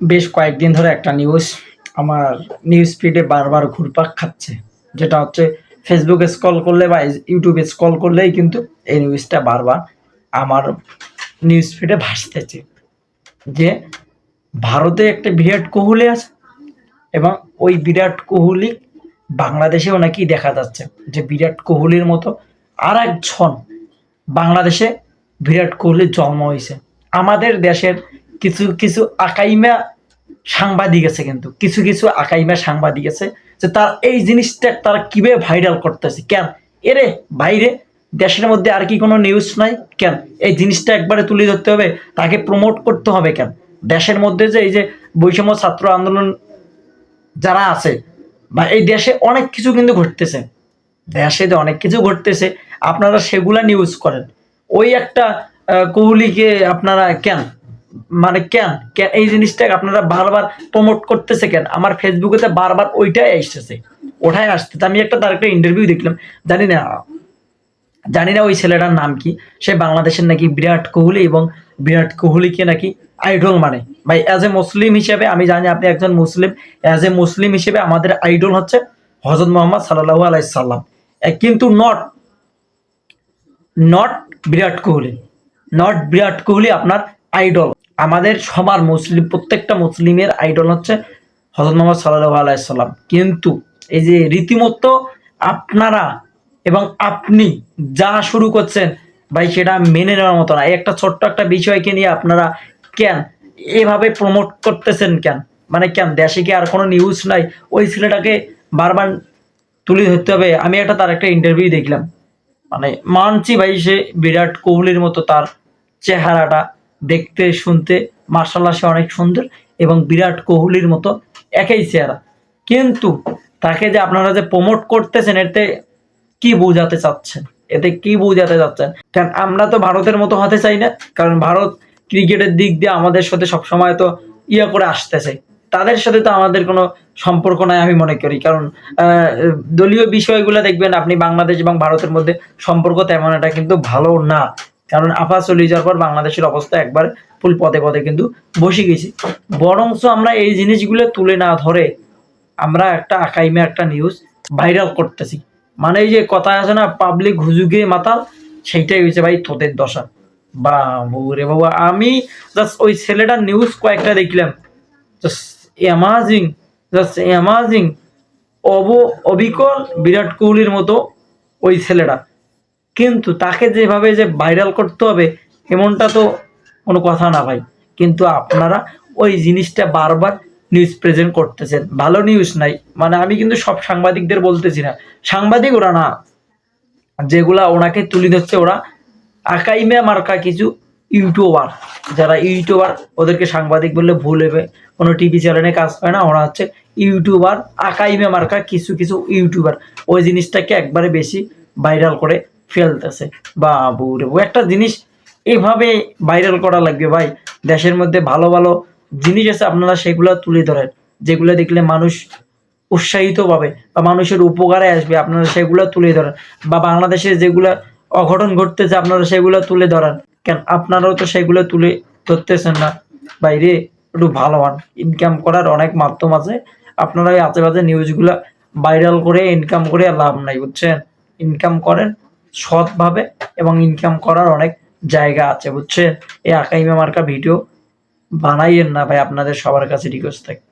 বেশ কয়েকদিন ধরে একটা নিউজ আমার নিউজ ফিডে বারবার ঘুরপাক খাচ্ছে, যেটা হচ্ছে ফেসবুকে স্ক্রল করলে বা ইউটিউবে স্ক্রল করলেই কিন্তু এই নিউজটা বারবার আমার নিউজ ফিডে ভাসতেছে, যে ভারতে একটা বিরাট কোহলি আছে এবং ওই বিরাট কোহলি বাংলাদেশেও নাকি দেখা যাচ্ছে যে বিরাট কোহলির মতো আর একজন বাংলাদেশে বিরাট কোহলির জন্ম হয়েছে। আমাদের দেশের কিছু কিছু আকাইমা সাংবাদিক আছে কিন্তু। কিছু কিছু আকাইমা সাংবাদিক আছে যে তার এই জিনিসটা তারা কীভাবে ভাইরাল করতেছে, কেন? এরে বাইরে দেশের মধ্যে আর কি কোনো নিউজ নাই, কেন? এই জিনিসটা একবারে তুলে ধরতে হবে, তাকে প্রমোট করতে হবে কেন? দেশের মধ্যে যে এই যে বৈষম্য ছাত্র আন্দোলন যারা আছে, বা এই দেশে অনেক কিছু কিন্তু ঘটতেছে, দেশে যে অনেক কিছু ঘটতেছে, আপনারা সেগুলা নিউজ করেন। ওই একটা কোহলিকে আপনারা কেন মানে কেন? কেন? এই জিনিসটাকে আপনারা বারবার প্রমোট করতেছে কেন? আমার ফেসবুকেতে বারবার ওইটাই আসতেছে। ওঠাই আসতেছে। আমি একটা তার একটা ইন্টারভিউ দেখলাম। জানি না জানি না ওই ছেলেটার নাম কি। সে বাংলাদেশের নাকি বিরাট কোহলি এবং বিরাট কোহলিকে নাকি আইডল মানে। ভাই অ্যাজ এ মুসলিম হিসেবে আমি জানি আপনি একজন মুসলিম অ্যাজ এ মুসলিম হিসেবে আমাদের আইডল হচ্ছে হজরত মোহাম্মদ সাল্লাহু আলাইসাল্লাম কিন্তু not not Virat Kohli. Not Virat Kohli আপনার আইডল আমাদের সবার মুসলিম, প্রত্যেকটা মুসলিমের আইডল হচ্ছে হজরত মোহাম্মদ সাল্লাহ আলাইসাল্লাম কিন্তু এই যে রীতিমতো আপনারা এবং আপনি যা শুরু করছেন, ভাই সেটা মেনে নেওয়ার মতো না। একটা ছোট্ট একটা বিষয়কে নিয়ে আপনারা কেন এভাবে প্রমোট করতেছেন কেন? মানে কেন? দেশে কি আর কোনো নিউজ নাই? ওই ছেলেটাকে বারবার তুলে ধরতে হবে। আমি একটা তার একটা ইন্টারভিউ দেখলাম। মানে মানছি ভাই সে বিরাট কোহলির মতো তার চেহারাটা। দেখতে, শুনতে, মার্শাল্লাহ সে অনেক সুন্দর এবং বিরাট কোহলির মতো একই চেহারা। কিন্তু তাকে যে আপনারা যে প্রমোট করতেছেন, এতে কি বোঝাতে চাচ্ছেন? এতে কি বোঝাতে চাচ্ছেন? কারণ আমরা তো ভারতের মতো হতে চাই না, কারণ ভারত ক্রিকেটের দিক দিয়ে আমাদের সাথে সবসময় তো ইয়ে করে আসতেছে। তাদের সাথে তো আমাদের কোনো সম্পর্ক নাই আমি মনে করি। কারণ দলীয় বিষয়গুলো দেখবেন, আপনি বাংলাদেশ এবং ভারতের মধ্যে সম্পর্ক তেমন একটা কিন্তু ভালো না। কারণ আফা চলে যাওয়ার পর বাংলাদেশের অবস্থা একবার ফুল পদে পদে কিন্তু বসে গেছি। বরঞ্চ আমরা এই জিনিসগুলো তুলে না ধরে আমরা একটা আকাইমে একটা নিউজ ভাইরাল করতেছি। মানে এই যে কথা আছে না পাবলিক হুজুগে মাতাল, সেইটাই হয়েছে ভাই তোদের দশা। বাবু রে বাবু, আমি জাস্ট ওই ছেলেটার নিউজ কয়েকটা দেখলাম। অ্যামাজিং জাস্ট অ্যামাজিং অব, অবিকল, বিরাট কোহলির মতো ওই ছেলেটা। কিন্তু তাকে যেভাবে যে ভাইরাল করতে হবে, এমনটা তো কোনো কথা না ভাই। কিন্তু আপনারা ওই জিনিসটা বারবার নিউজ প্রেজেন্ট করতেছেন। ভালো নিউজ নাই। মানে আমি কিন্তু সব সাংবাদিকদের বলতেছি না। সাংবাদিক ওরা না। যেগুলা ওনাকে তুলে ধরছে ওরা আকাইমে মার্কা কিছু ইউটিউবার। যারা ইউটিউবার, ওদেরকে সাংবাদিক বললে ভুল হবে। কোনো টিভি চ্যানেলে কাজ করে না। ওরা হচ্ছে ইউটিউবার, আকাইমে মার্কা কিছু কিছু ইউটিউবার। ওই জিনিসটাকে একবারে বেশি ভাইরাল করে ফেলতেছে। বাবু রে বাবু, একটা জিনিস এভাবে ভাইরাল করা লাগবে ভাই। দেশের মধ্যে ভালো ভালো জিনিস আছে আপনারা সেগুলো তুলে ধরেন। যেগুলো দেখলে মানুষ উৎসাহিত পাবে বা মানুষের উপকারে আসবে আপনারা সেগুলো তুলে ধরেন। বা বাংলাদেশে যেগুলো অঘটন ঘটতেছে আপনারা সেগুলো তুলে ধরেন। কেন আপনারাও তো সেগুলো তুলে ধরতেছেন না। বাইরে একটু ভালো হন ইনকাম করার অনেক মাধ্যম আছে। আপনারা এই আশেপাশে নিউজগুলো ভাইরাল করে ইনকাম করে লাভ নাই বুঝছেন? ইনকাম করেন সৎভাবে এবং ইনকাম করার অনেক জায়গা আছে, বুঝছেন? এই আকাইমা মার্কা ভিডিও বানাইয়েন না ভাই, আপনাদের সবার কাছে রিকোয়েস্ট থাকে